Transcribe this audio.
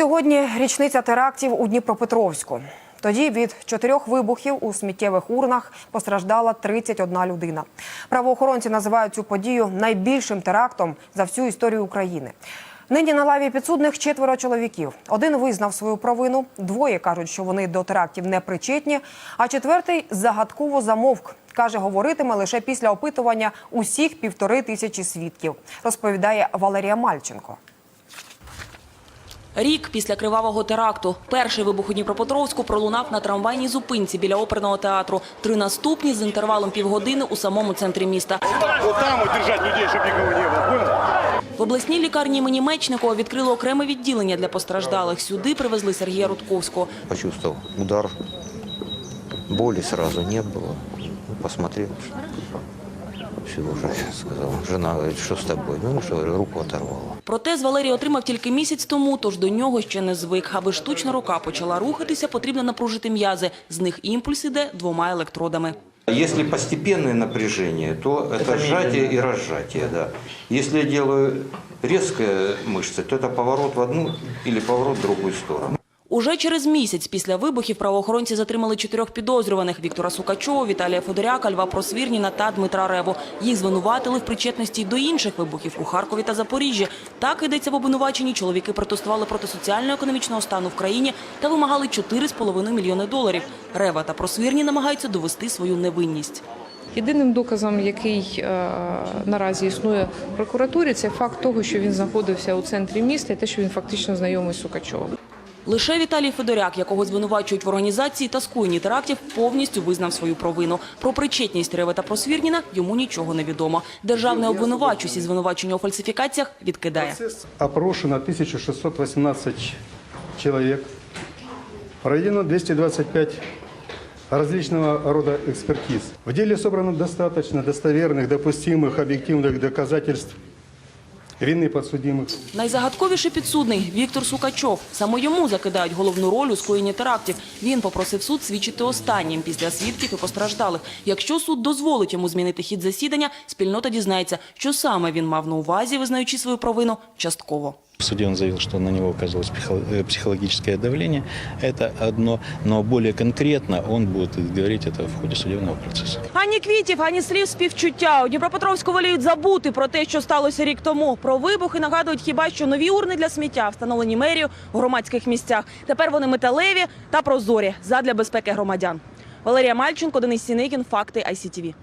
Сьогодні річниця терактів у Дніпропетровську. Тоді від чотирьох вибухів у сміттєвих урнах постраждала 31 людина. Правоохоронці називають цю подію найбільшим терактом за всю історію України. Нині на лаві підсудних четверо чоловіків. Один визнав свою провину, двоє кажуть, що вони до терактів не причетні, а четвертий загадково замовк. Каже, говоритиме лише після опитування усіх півтори тисячі свідків, розповідає Валерія Мальченко. Рік після кривавого теракту. Перший вибух у Дніпропетровську пролунав на трамвайній зупинці біля оперного театру. Три наступні з інтервалом півгодини у самому центрі міста. Вот там вот держать людей, чтобы никого не было, понял? В обласній лікарні імені Мечникова відкрили окреме відділення для постраждалих. Сюди привезли Сергія Рудковського. почувствовал удар. Боли сразу не было. Ну, Посмотрел. Все уже сказал. Жена говорит, что с тобой? Ну, что, говорю, руку оторвала. Протез Валерій отримав тільки місяць тому, тож до нього ще не звик. Аби штучна рука почала рухатися, потрібно напружити м'язи. З них імпульс іде двома електродами. Если постепенное напряжение, то это сжатие и разжатие, да. Если я делаю резкое мышцы, то это поворот в одну или поворот в другую сторону. Уже через місяць після вибухів правоохоронці затримали чотирьох підозрюваних – Віктора Сукачова, Віталія Федоряка, Льва Просвірніна та Дмитра Реву. Їх звинуватили в причетності до інших вибухів у Харкові та Запоріжжі. Так йдеться в обвинуваченні. Чоловіки протестували проти соціально-економічного стану в країні та вимагали 4,5 мільйони доларів. Рева та Просвірні намагаються довести свою невинність. Єдиним доказом, який е, наразі існує в прокуратурі, це факт того, що він знаходився у центрі міста, і те, що він фактично знайомий з Сукачовим. Лише Віталій Федоряк, якого звинувачують в організації та скоєнні терактів, повністю визнав свою провину. Про причетність Реви та Просвірніна йому нічого не відомо. Державний обвинувач усі звинувачення у фальсифікаціях відкидає. Опрошено 1618 человек. Проведено 225 различного рода экспертиз. В деле собрано достаточно достоверных, допустимых, объективных доказательств вины підсудимих. Найзагадковіший підсудний Віктор Сукачов. Саме йому закидають головну роль у скоєнні терактів. Він попросив суд свідчити останнім після свідків і постраждалих. Якщо суд дозволить йому змінити хід засідання, спільнота дізнається, що саме він мав на увазі, визнаючи свою провину частково. В суде он заявил, что на него оказывалось психо- э, психологическое давление. Это одно, но более конкретно он будет говорить это в ходе судебного процесса. Ані квітів, ані слів співчуття. У Дніпропетровську воліють забути про те, що сталося рік тому. Про вибухи нагадують хіба що нові урни для сміття, встановлені мерію у громадських місцях. Тепер вони металеві та прозорі задля безпеки громадян. Валерія Мальченко, Денис Сіникін, Факти ICTV.